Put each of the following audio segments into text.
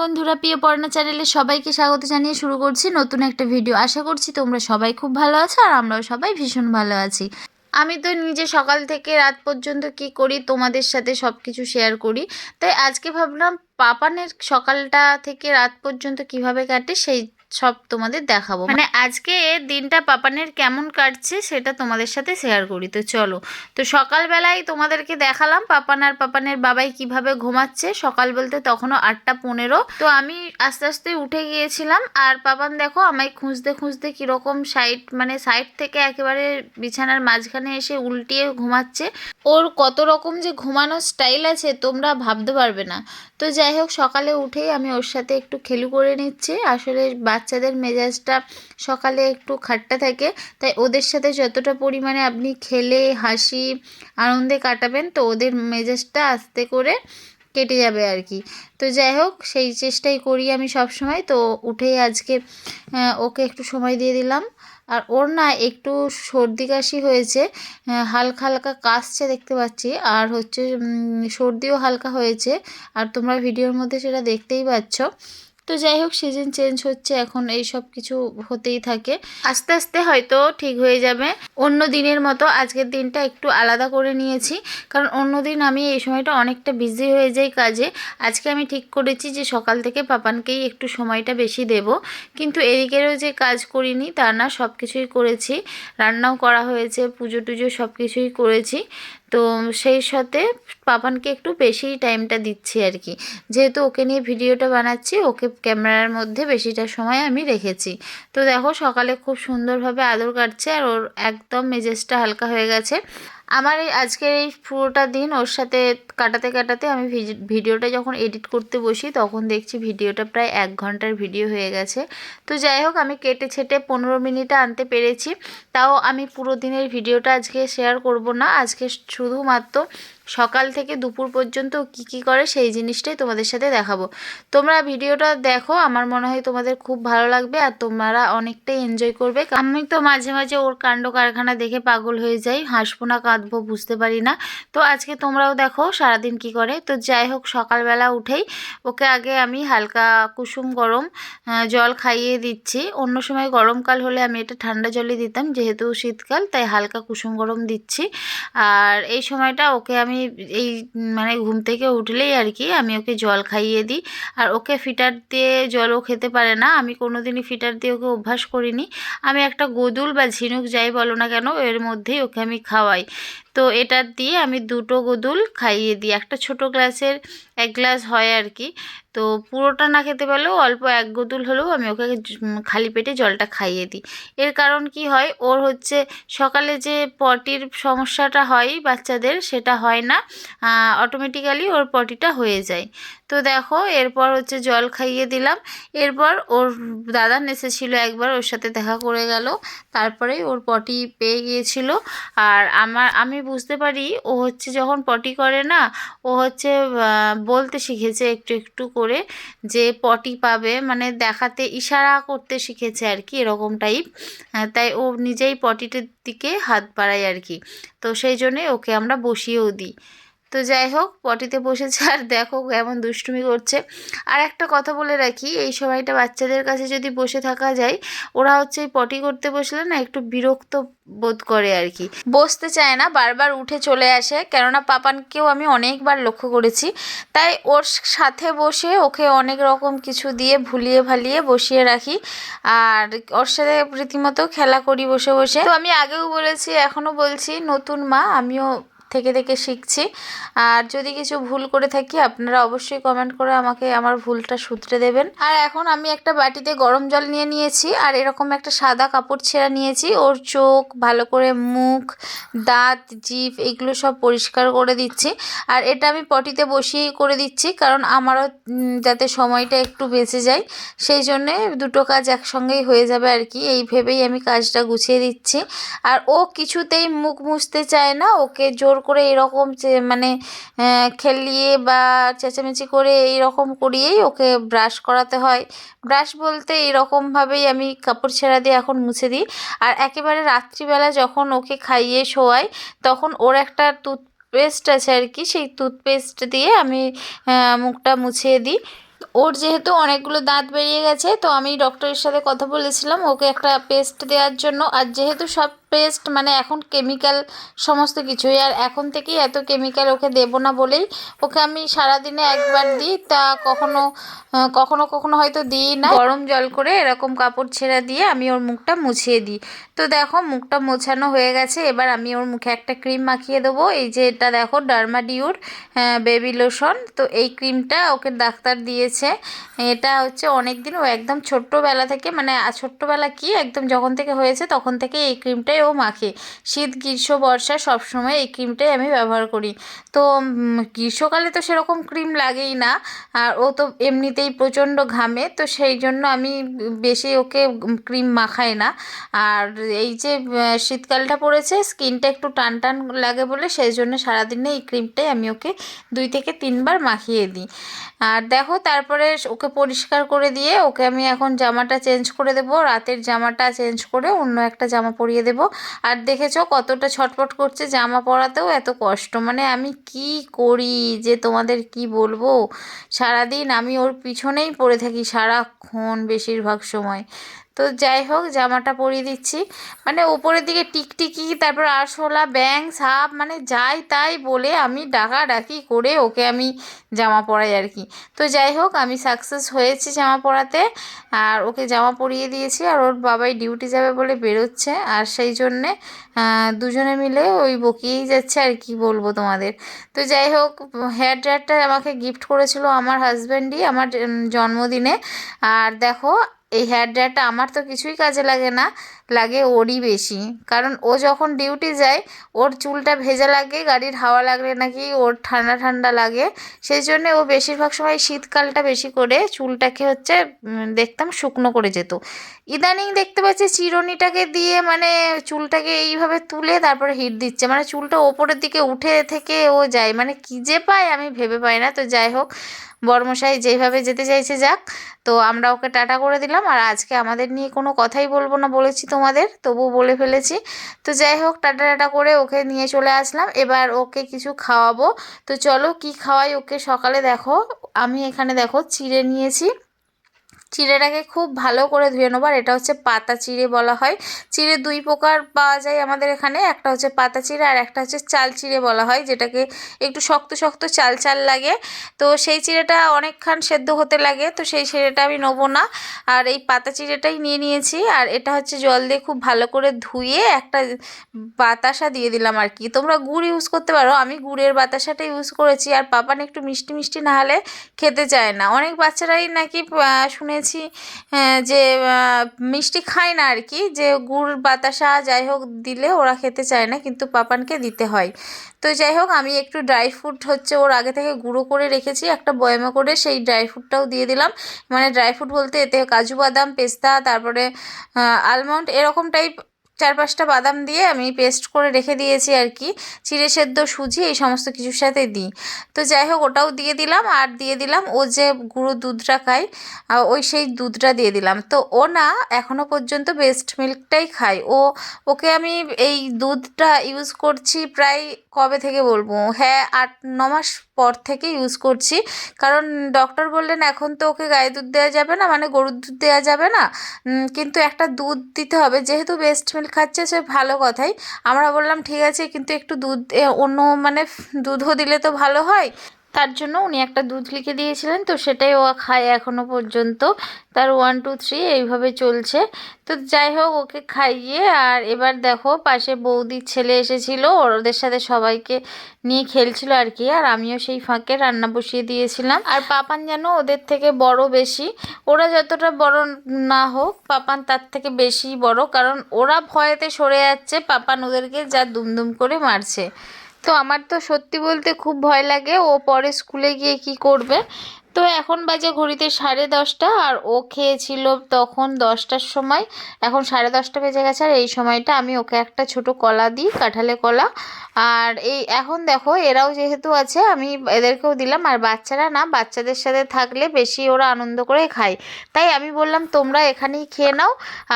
বন্ধুরা, প্রিয় পড়না চ্যানেলে সবাইকে স্বাগত জানিয়ে শুরু করছি নতুন একটা ভিডিও। আশা করছি তোমরা সবাই খুব ভালো আছো আর আমরাও সবাই ভীষণ ভালো আছি। আমি তো নিজে সকাল থেকে রাত পর্যন্ত কি করি তোমাদের সাথে সব কিছু শেয়ার করি। তাই আজকে ভাবলাম, পাপানের সকালটা থেকে রাত পর্যন্ত কীভাবে কাটে সেই সব তোমাদের দেখাবো। মানে আজকে দিনটা পাপানের কেমন কাটছে সেটা তোমাদের সাথে শেয়ার করি। তো চলো তো সকালবেলায় তোমাদেরকে দেখালাম পাপান আর পাপানের বাবাই কীভাবে ঘুমাচ্ছে। সকাল বলতে তখনও আটটা পনেরো। তো আমি আস্তে আস্তে উঠে গিয়েছিলাম আর পাপান দেখো আমায় খুঁজতে খুঁজতে কীরকম সাইড মানে সাইড থেকে একেবারে বিছানার মাঝখানে এসে উল্টিয়ে ঘুমাচ্ছে। ওর কত রকম যে ঘুমানোর স্টাইল আছে তোমরা ভাবতে পারবে না। তো যাই হোক সকালে উঠেই আমি ওর সাথে একটু খেলু করে নিচ্ছি। আসলে বাচ্চাদের মেজাজটা সকালে একটু খাট্টা থাকে, তাই ওদের সাথে যতটা পরিমাণে আপনি খেলে, হাসি, আনন্দে কাটাবেন, তো ওদের মেজাজটা আস্তে করে কেটে যাবে আর কি। তো যাই হোক, সেই চেষ্টাই করি আমি সব সময় তো উঠেই আজকে ওকে একটু সময় দিয়ে দিলাম। আর ওর না একটু সর্দি কাশি হয়েছে হালকা হালকা কাশছে দেখতে পাচ্ছি। আর হচ্ছে সর্দিও হালকা হয়েছে। আর তোমরা ভিডিওর মধ্যে সেটা দেখতেই পাচ্ছ। তো যাই হোক সিজন চেঞ্জ হচ্ছে, এখন এই সব কিছু হতেই থাকে। আস্তে আস্তে হয়তো ঠিক হয়ে যাবে। অন্য দিনের মতো আজকের দিনটা একটু আলাদা করে নিয়েছি। কারণ অন্য দিন আমি এই সময়টা অনেকটা বিজি হয়ে যাই কাজে। আজকে আমি ঠিক করেছি যে সকাল থেকে পাপানকেই একটু সময়টা বেশি দেব। কিন্তু এদিকেরও যে কাজ করিনি, তা না সব কিছুই করেছি। রান্নাও করা হয়েছে, পুজো টুজো সব কিছুই করেছি। তো সেই সাথে পাপানকে একটু বেশি টাইমটা দিচ্ছি আর কি। যেহেতু ওকে নিয়ে ভিডিওটা বানাচ্ছি, ওকে ক্যামেরার মধ্যে বেশিটা সময় আমি রেখেছি। তো দেখো সকালে খুব সুন্দরভাবে আদর কাটছে আর ওর একদম মেজেজটা হালকা হয়ে গেছে। আমার এই আজকের এই পুরোটা দিন ওর সাথে কাটাতে কাটাতে আমি ভিডিওটা যখন এডিট করতে বসি তখন দেখছি ভিডিওটা প্রায় এক ঘণ্টার ভিডিও হয়ে গেছে। তো যাই হোক, আমি কেটে ছেটে পনেরো মিনিটে আনতে পেরেছি। তাও আমি পুরো দিনের ভিডিওটা আজকে শেয়ার করব না। আজকে শুধুমাত্র সকাল থেকে দুপুর পর্যন্ত কী কী করে সেই জিনিসটাই তোমাদের সাথে দেখাবো। তোমরা ভিডিওটা দেখো, আমার মনে হয় তোমাদের খুব ভালো লাগবে আর তোমরা অনেকটাই এনজয় করবে। আমি তো মাঝে মাঝে ওর কাণ্ড কারখানা দেখে পাগল হয়ে যাই, হাসবো না, কাঁদবো, বুঝতে পারি না। তো আজকে তোমরাও দেখো সারাদিন কি করে। তো যাই হোক, সকালবেলা উঠেই ওকে আগে আমি হালকা কুসুম গরম জল খাইয়ে দিচ্ছি। অন্য সময় গরমকাল হলে আমি এটা ঠান্ডা জলই দিতাম, যেহেতু শীতকাল, তাই হালকা কুসুম গরম দিচ্ছি। আর এই সময়টা ওকে আমি এই মানে ঘুম থেকে উঠলেই আর কি আমি ওকে জল খাইয়ে দিই। আর ওকে ফিটার দিয়ে জলও খেতে পারে না। আমি কোনো দিনই ফিটার দিয়ে ওকে অভ্যাস করিনি। আমি একটা গোদুল বা ঝিনুক যাই বলো না কেন, এর মধ্যেই ওকে আমি খাওয়াই। তো এটা দিয়ে আমি দুটো গোদুল খাইয়ে দিই। একটা ছোট গ্লাসের, এক গ্লাস হয় আর কি। তো পুরোটা না খেতে পারলেও অল্প এক গোদুল হলেও আমি ওকে খালি পেটে জলটা খাইয়ে দিই। এর কারণ কি হয়, ওর হচ্ছে সকালে যে পটির সমস্যাটা হয় বাচ্চাদের, সেটা হয় না। অটোমেটিক্যালি ওর পটিটা হয়ে যায়। তো দেখো, এরপর হচ্ছে জল খাইয়ে দিলাম। এরপর ওর দাদা এসেছিল একবার, ওর সাথে দেখা করে গেল। তারপরেই ওর পটি পেয়ে গিয়েছিল। আর আমার, আমি বুঝতে পারি, ও হচ্ছে যখন পটি করে না, ও হচ্ছে বলতে শিখেছে একটু একটু করে যে পটি পাবে। মানে দেখাতে, ইশারা করতে শিখেছে আর কি, এরকম টাইপ তাই ও নিজেই পটিটার দিকে হাত বাড়ায় আর কি। তো সেই জন্যে ওকে আমরা বসিয়েও দিই। তো যাই হোক, পটিতে বসেছে আর দেখো কেমন দুষ্টুমি করছে। আর একটা কথা বলে রাখি, এই সময়টা বাচ্চাদের কাছে যদি বসে থাকা যায়, ওরা হচ্ছে পটি করতে বসলে না একটু বিরক্ত বোধ করে আর কি। বসতে চায় না, বারবার উঠে চলে আসে, কেননা পাপানকেও আমি অনেকবার লক্ষ্য করেছি। তাই ওর সাথে বসে ওকে অনেক রকম কিছু দিয়ে ভুলিয়ে ভালিয়ে বসিয়ে রাখি। আর ওর সাথে রীতিমতো খেলা করি বসে বসে। তো আমি আগেও বলেছি, এখনও বলছি, নতুন মা, আমিও থেকে থেকে শিখছি। আর যদি কিছু ভুল করে থাকি, আপনারা অবশ্যই কমেন্ট করে আমাকে আমার ভুলটা শুধরে দেবেন। আর এখন আমি একটা বাটিতে গরম জল নিয়ে নিয়েছি, আর এরকম একটা সাদা কাপড় ছেঁড়া নিয়েছি। ওর চোখ, ভালো করে মুখ, দাঁত, জিভ, এগুলো সব পরিষ্কার করে দিচ্ছি। আর এটা আমি পটিতে বসিয়েই করে দিচ্ছি, কারণ আমারও যাতে সময়টা একটু বেঁচে যায়, সেই জন্যে দুটো কাজ একসঙ্গেই হয়ে যাবে আর কি। এই ভেবেই আমি কাজটা গুছিয়ে দিচ্ছি। আর ও কিছুতেই মুখ মুছতে চায় না, ওকে জোর করে এরকম মানে খেলিয়ে বা চেঁচামেচি করে এইরকম করিয়েই ওকে ব্রাশ করাতে হয়। ব্রাশ বলতে এইরকমভাবেই আমি কাপড় ছেঁড়া দিয়ে এখন মুছে দিই। আর একেবারে রাত্রিবেলা যখন ওকে খাইয়ে শোয়াই, তখন ওর একটা টুথপেস্ট আছে আর কি, সেই টুথপেস্ট দিয়ে আমি মুখটা মুছিয়ে দিই। ওর যেহেতু অনেকগুলো দাঁত বেরিয়ে গেছে, তো আমি ডক্টরের সাথে কথা বলেছিলাম ওকে একটা পেস্ট দেওয়ার জন্য। আর যেহেতু সব পেস্ট মানে এখন কেমিক্যাল সমস্ত কিছুই। আর এখন থেকেই এত কেমিক্যাল ওকে দেবো না বলেই ওকে আমি সারাদিনে একবার দিই, তা কখনো কখনো কখনো হয়তো দিই না। গরম জল করে এরকম কাপড় ছেঁড়া দিয়ে আমি ওর মুখটা মুছিয়ে দিই। তো দেখো মুখটা মোছানো হয়ে গেছে, এবার আমি ওর মুখে একটা ক্রিম মাখিয়ে দেবো। এই যে এটা দেখো ডার্মাডিউর বেবি লোশন। তো এই ক্রিমটা ওকে ডাক্তার দিয়েছে। এটা হচ্ছে অনেক দিন ও একদম ছোট্টবেলা থেকে মানে ছোট্টবেলা কি একদম যখন থেকে হয়েছে তখন থেকে এই ক্রিমটাই ও মাখে। শীত, গ্রীষ্ম, বর্ষা সবসময় এই ক্রিমটাই আমি ব্যবহার করি। তো গ্রীষ্মকালে তো সেরকম ক্রিম লাগেই না। আর ও তো এমনিতেই প্রচণ্ড ঘামে, তো সেই জন্য আমি বেশি ওকে ক্রিম মাখাই না। আর এই যে শীতকালটা পড়েছে, স্কিনটা একটু টান টান লাগে বলে সেই জন্য সারাদিনে এই ক্রিমটাই আমি ওকে দুই থেকে তিনবার মাখিয়ে দিই। আর দেখো, তারপরে ওকে পরিষ্কার করে দিয়ে ওকে আমি এখন জামাটা চেঞ্জ করে দেব। রাতের জামাটা চেঞ্জ করে অন্য একটা জামা পরিয়ে দেব। আর দেখেছ কতটা ছটপট করছে জামা পরাতেও এত কষ্ট। মানে আমি কি করি যে তোমাদের কি বলব? সারাদিন আমি ওর পিছনেই পড়ে থাকি সারাক্ষণ বেশিরভাগ সময়। তো যাই হোক, জামাটা পরিয়ে দিচ্ছি। মানে উপরের দিকে টিকটিকি, তারপর আরশোলা ব্যাং সাপ মানে যাই তাই বলে আমি ডাকাডাকি করে ওকে আমি জামা পরাই আর কি। তো যাই হোক, আমি সাকসেস হয়েছি জামা পরাতে। আর ওকে জামা পরিয়ে দিয়েছি আর ওর বাবাই ডিউটি যাবে বলে বেরোচ্ছে। আর সেই জন্যে দুজনে মিলে ওই বকিয়েই যাচ্ছে আর কি বলব তোমাদের। তো যাই হোক, হেয়ার ড্রায়ারটা আমাকে গিফট করেছিল আমার হাজব্যান্ডই আমার জন্মদিনে। আর দেখো এই হেয়ার ড্রায়ারটা আমার তো কিছুই কাজে লাগে না, লাগে ওরই বেশি। কারণ ও যখন ডিউটি যায়, ওর চুলটা ভেজা লাগে, গাড়ির হাওয়া লাগলে নাকি ওর ঠান্ডা ঠান্ডা লাগে। সেই জন্যে ও বেশিরভাগ সময় শীতকালটা বেশি করে চুলটাকে হচ্ছে দেখতাম শুকনো করে যেত। ইদানিং দেখতে পাচ্ছি চিরুনিটাকে দিয়ে মানে চুলটাকে এইভাবে তুলে তারপরে হিট দিচ্ছে। মানে চুলটা ওপরের দিকে উঠে থেকে ও যায়। মানে কী যে পায় আমি ভেবে পাই না। তো যাই হোক বর্মশাই যেভাবে যেতে চাইছে যাক, তো আমরা ওকে টাটা করে দিলাম। আর আজকে আমাদের নিয়ে কোনো কথাই বলব না, বলেছি তোমাদের তবু বলে ফেলেছি। তো যাই হোক, টাটা টাটা করে ওকে নিয়ে চলে আসলাম। এবার ওকে কিছু খাওয়াবো। তো চলো কি খাওয়াই ওকে সকালে দেখো। আমি এখানে দেখো, চিড়ে নিয়েছি। চিড়েটাকে খুব ভালো করে ধুয়ে নেব আর এটা হচ্ছে পাতা চিড়ে বলা হয়। চিড়ে দুই প্রকার পাওয়া যায় আমাদের এখানে একটা হচ্ছে পাতা চিড়ে আর একটা হচ্ছে চাল চিড়ে বলা হয় যেটাকে একটু শক্ত শক্ত চাল চাল লাগে। তো সেই চিড়েটা অনেকক্ষণ সেদ্ধ হতে লাগে তো সেই চিড়েটা আমি নেব না। আর এই পাতা চিড়েটাই নিয়ে নিয়েছি আর এটা হচ্ছে জল দিয়ে খুব ভালো করে ধুয়ে একটা বাতাসা দিয়ে দিলাম আর কি। তোমরা গুড় ইউজ করতে পারো আমি গুড়ের বাতাসাটা ইউজ করেছি আর পাপান একটু মিষ্টি মিষ্টি না হলে খেতে চায় না। অনেক বাচ্চারাই নাকি আহ, শুনেছি যে মিষ্টি খায় না আর কি যে, গুড় বাতাসা যাই হোক দিলে ওরা খেতে চায় না, কিন্তু পাপানকে দিতে হয়। তো যাই হোক, আমি একটু ড্রাই ফ্রুট হচ্ছে ওর আগে থেকে গুঁড়ো করে রেখেছি, একটা বয়ামে করে সেই ড্রাই ফ্রুটটাও দিয়ে দিলাম। মানে ড্রাই ফ্রুট বলতে এতে কাজু বাদাম, পেস্তা, তারপরে আলমন্ড এরকম টাইপ চার পাঁচটা বাদাম দিয়ে আমি পেস্ট করে রেখে দিয়েছি আর কি। চিড়ে সেদ্ধ সুজি এই সমস্ত কিছুর সাথে দিই। তো যাই হোক, ওটাও দিয়ে দিলাম আর দিয়ে দিলাম ও যে গুঁড়ো দুধটা খায় ওই সেই দুধটা দিয়ে দিলাম। তো ও না এখনও পর্যন্ত বেস্ট মিল্কটাই খায়। ও, ওকে আমি এই দুধটা ইউজ করছি প্রায় কবে থেকে বলব? হ্যাঁ আট, ন মাস পর থেকে ইউজ করছি। কারণ ডক্টর বললেন, এখন তো ওকে গায়ে দুধ দেওয়া যাবে না মানে গরুর দুধ দেওয়া যাবে না। কিন্তু একটা দুধ দিতে হবে। যেহেতু বেস্ট মিল্ক খাচ্ছে, সে ভালো কথাই। আমরা বললাম, ঠিক আছে, কিন্তু একটু দুধ অন্য মানে দুধও দিলে তো ভালো হয়। তার জন্য উনি একটা দুধ লিখে দিয়েছিলেন, তো সেটাই ও খায় এখনও পর্যন্ত। তার ওয়ান টু থ্রি এইভাবে চলছে। তো যাই হোক, ওকে খাইয়ে আর এবার দেখো, পাশে বৌদির ছেলে এসেছিল, ওদের সাথে সবাইকে নিয়ে খেলছিল আর কি, আর আমিও সেই ফাঁকে রান্না বসিয়ে দিয়েছিলাম। আর পাপান যেন ওদের থেকে বড় বেশি, ওরা যতটা বড় না হোক, পাপান তার থেকে বেশি বড়, কারণ ওরা ভয়েতে সরে যাচ্ছে, পাপান ওদেরকে যা দুমদুম করে মারছে। তো আমার তো সত্যি বলতে খুব ভয় লাগে, ও পরে স্কুলে গিয়ে কি করবে। তো এখন বাজে ঘড়িতে সাড়ে দশটা, আর ও খেয়েছিল তখন দশটার সময়। এখন সাড়ে দশটা বেজে গেছে, আর এই সময়টা আমি ওকে একটা ছোট কলা দিই, কাঁঠালে কলা। আর এই এখন দেখো, এরাও যেহেতু আছে, আমি এদেরকেও দিলাম। আর বাচ্চারা না, বাচ্চাদের সাথে থাকলে বেশি ওরা আনন্দ করে খায়। তাই আমি বললাম, তোমরা এখানেই খেয়ে নাও,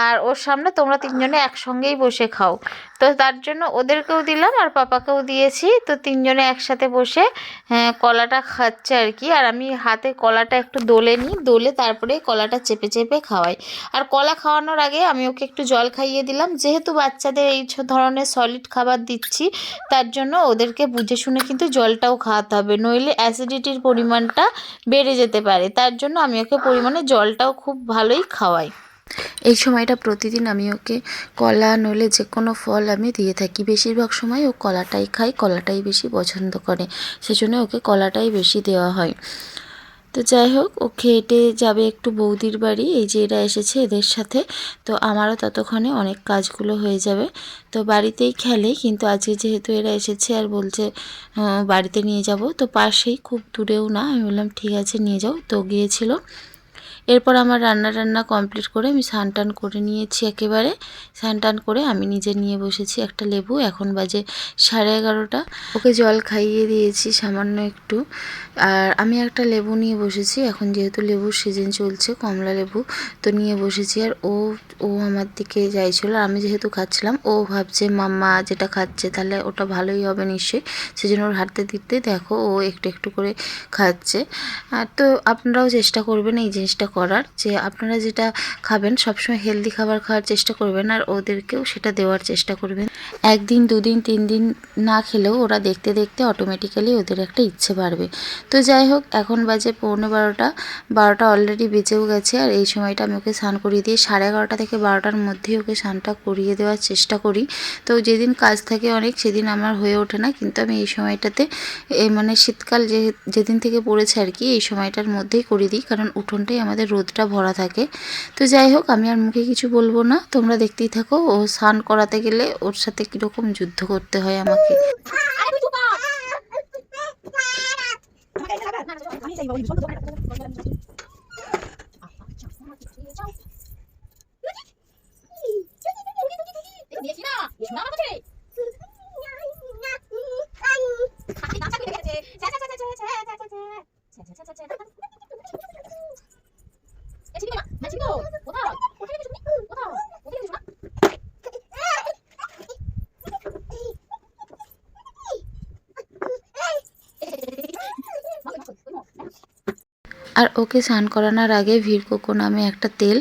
আর ওর সামনে তোমরা তিনজনে একসঙ্গেই বসে খাও। তো তার জন্য ওদেরকেও দিলাম আর পাপাকেও দিয়েছি। তো তিনজনে একসাথে বসে হ্যাঁ, কলাটা খাচ্ছে আর কি। আর আমি হাতে কলাটা একটু দোলে নিই দোলে তারপরে কলাটা চেপে চেপে খাওয়াই। আর কলা খাওয়ানোর আগে আমি ওকে একটু জল খাইয়ে দিলাম। যেহেতু বাচ্চাদের এই ধরনের সলিড খাবার দিচ্ছি তার জন্য ওদেরকে বুঝে শুনে কিন্তু জলটাও খাওয়াতে হবে। নইলে অ্যাসিডিটির পরিমাণটা বেড়ে যেতে পারে। তার জন্য আমি ওকে পরিমাণে জলটাও খুব ভালোই খাওয়াই। এই সময়টা প্রতিদিন আমি ওকে কলা নলে যে কোনো ফল আমি দিয়ে থাকি। বেশিরভাগ সময় ও কলাটাই খায় কলাটাই বেশি পছন্দ করে। সেজন্য ওকে কলাটাই বেশি দেওয়া হয়। তো যাই হোক, ও খেটে যাবে একটু বৌদির বাড়ি। এই যে এরা এসেছে এদের সাথে। তো আমারও ততক্ষণে অনেক কাজগুলো হয়ে যাবে। তো বাড়িতেই খেলে, কিন্তু আজকে যেহেতু এরা এসেছে আর বলছে বাড়িতে নিয়ে যাব। তো পাশেই খুব দূরেও না, আমি বললাম, ঠিক আছে, নিয়ে যাও। তো গিয়েছিল। এরপর আমার রান্না টান্না কমপ্লিট করে আমি স্নান টান করে নিয়েছি একেবারে। স্নান টান করে আমি নিজে নিয়ে বসেছি একটা লেবু। এখন বাজে সাড়ে এগারোটা। ওকে জল খাইয়ে দিয়েছি সামান্য একটু। আর আমি একটা লেবু নিয়ে বসেছি। এখন যেহেতু লেবুর সিজন চলছে, কমলা লেবু, তো নিয়ে বসেছি। আর ও ও আমার দিকে যাইছিল। আমি যেহেতু খাচ্ছিলাম, ও ভাবছে, মাম্মা যেটা খাচ্ছে তাহলে ওটা ভালোই হবে নিশ্চয়ই। সেজন্য ওর হাতে দিতে দেখো, ও একটু একটু করে খাচ্ছে। আর তো আপনারাও চেষ্টা করবেন এই জিনিসটা করার যে আপনারা যেটা খাবেন, সবসময় হেলদি খাবার খাওয়ার চেষ্টা করবেন আর ওদেরকেও সেটা দেওয়ার চেষ্টা করবেন। একদিন, দুদিন তিন দিন না খেলেও ওরা দেখতে দেখতে অটোমেটিক্যালি ওদের একটা ইচ্ছে বাড়বে। তো যাই হোক, এখন বাজে পৌনে বারোটা। বারোটা অলরেডি বেঁচেও গেছে আর এই সময়টা আমি ওকে স্নান করিয়ে দিয়ে সাড়ে এগারোটা থেকে বারোটার মধ্যেই ওকে স্নানটা করিয়ে দেওয়ার চেষ্টা করি। তো যেদিন কাজ থাকে অনেক, সেদিন আমার হয়ে ওঠে না। কিন্তু আমি এই সময়টাতে মানে শীতকাল যে যেদিন থেকে পড়েছে আর কি, এই সময়টার মধ্যেই করে দিই। কারণ উঠোনটাই আমাদের রোদটা ভরা থাকে। তো যাই হোক, আমি আর মুখে কিছু বলব না। তোমরা দেখতেই থাকো, ও স্নান করাতে গেলে ওর সাথে কীরকম যুদ্ধ করতে হয় আমাকে। আর ওকে স্নান করানোর আগে ভিরকোকো নামে একটা তেল,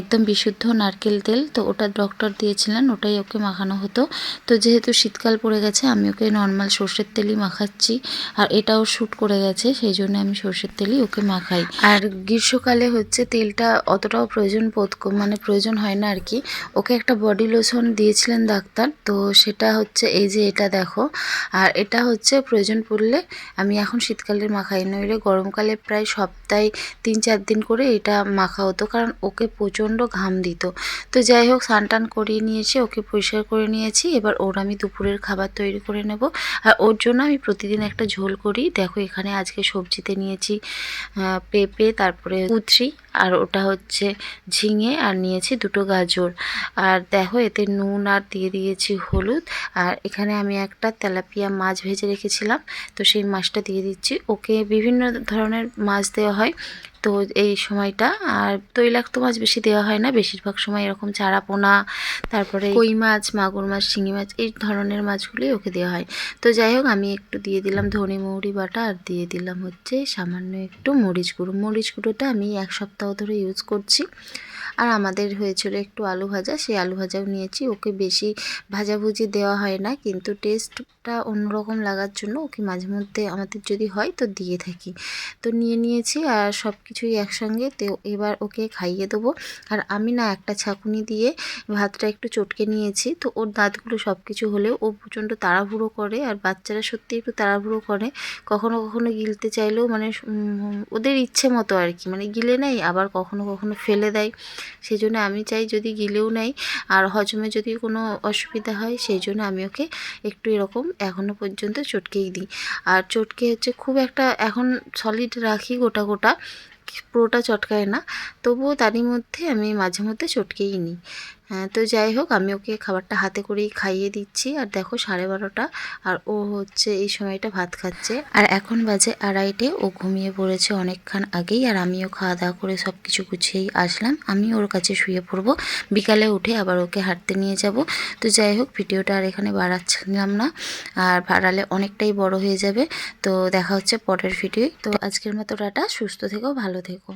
একদম বিশুদ্ধ নারকেল তেল, তো ওটা ডক্টর দিয়েছিলেন, ওটাই ওকে মাখানো হতো। তো যেহেতু শীতকাল পড়ে গেছে, আমি ওকে নর্মাল সর্ষের তেলই মাখাচ্ছি, আর এটাও শ্যুট করে গেছে, সেই জন্য আমি সর্ষের তেলই ওকে মাখাই। আর গ্রীষ্মকালে হচ্ছে তেলটা অতটাও প্রয়োজন বোধ মানে প্রয়োজন হয় না আর কি। ওকে একটা বডি লোশন দিয়েছিলেন ডাক্তার, তো সেটা হচ্ছে এই যে এটা দেখো, আর এটা হচ্ছে প্রয়োজন পড়লে আমি এখন শীতকালে মাখাই, নইলে গরমকালে প্রায় সপ্তাহে তিন চার দিন করে এটা মাখা হতো, কারণ ওকে প্রচণ্ড ঘাম দিত। তো যাই হোক স্নান টান করিয়ে নিয়েছি, ওকে পরিষ্কার করে নিয়েছি। এবার ওর আমি দুপুরের খাবার তৈরি করে নেব। আর ওর জন্য আমি প্রতিদিন একটা ঝোল করি। দেখো এখানে আজকে সবজিতে নিয়েছি পেঁপে, তারপরে উথরি আর ওটা হচ্ছে ঝিঙে আর নিয়েছি দুটো গাজর। আর দেখো, এতে নুন আর দিয়ে দিয়েছি হলুদ। আর এখানে আমি একটা তেলাপিয়া মাছ ভেজে রেখেছিলাম। তো সেই মাছটা দিয়ে দিচ্ছি। ওকে বিভিন্ন ধরনের মাছ দেওয়া হয়। তো এই সময়টা। আর তৈলাক্ত মাছ বেশি দেওয়া হয় না। বেশিরভাগ সময় এরকম চারা পোনা তারপরে কই মাছ মাগুর মাছ শিঙি মাছ এই ধরনের মাছগুলি ওকে দেওয়া হয়। তো যাই হোক আমি একটু দিয়ে দিলাম ধনে মৌরি বাটা আর দিয়ে দিলাম হচ্ছে সামান্য একটু মরিচ গুঁড়ো। মরিচ গুঁড়োটা আমি এক সপ্তাহ ধরে ইউজ করছি। আর আমাদের হয়েছিল একটু আলু ভাজা, সেই আলু ভাজাও নিয়েছি। ওকে বেশি ভাজাভুজি দেওয়া হয় না, কিন্তু টেস্টটা অন্যরকম লাগার জন্য ওকে মাঝে মধ্যে আমাদের যদি হয় তো দিয়ে থাকি। তো নিয়ে নিয়েছি আর সব কিছুই একসঙ্গে। তো এবার ওকে খাইয়ে দেবো। আর আমি না একটা ছাঁকুনি দিয়ে ভাতটা একটু চটকে নিয়েছি। তো ওর দাঁতগুলো সব কিছু হলেও ও প্রচণ্ড তাড়াহুড়ো করে আর বাচ্চারা সত্যি একটু তাড়াহুড়ো করে। কখনো কখনো গিলতে চাইলেও মানে ওদের ইচ্ছে মতো আর কি। মানে গিলে নেয়, আবার কখনো কখনো ফেলে দেয়। সেই জন্য আমি চাই যদি গিলেও নেয় আর হজমে যদি কোনো অসুবিধা হয় সেই জন্য আমি ওকে একটু এরকম এখনও পর্যন্ত চটকেই দিই। আর চটকে হচ্ছে খুব একটা এখন সলিড রাখি গোটা গোটা, পুরোটা চটকায় না। তবুও তারই মধ্যে আমি মাঝে মধ্যে চটকেই নিই। হ্যাঁ তো যাই হোক, আমি ওকে খাবারটা হাতে করেই খাইয়ে দিচ্ছি। আর দেখো, সাড়ে বারোটা, আর ও হচ্ছে এই সময়টা ভাত খাচ্ছে। আর এখন বাজে আড়াইটে, ও ঘুমিয়ে পড়েছে অনেকক্ষণ আগেই, আর আমিও খাওয়া দাওয়া করে সব কিছু গুছিয়েই আসলাম। আমি ওর কাছে শুয়ে পড়ব। বিকালে উঠে আবার ওকে হাঁটতে নিয়ে যাব। তো যাই হোক, ভিডিওটা আর এখানে বাড়াচ্ছিলাম না। আর বাড়ালে অনেকটাই বড় হয়ে যাবে। তো দেখা হচ্ছে পরের ভিডিও তো আজকের মতো টাটা, সুস্থ থেকো, ভালো থেকো।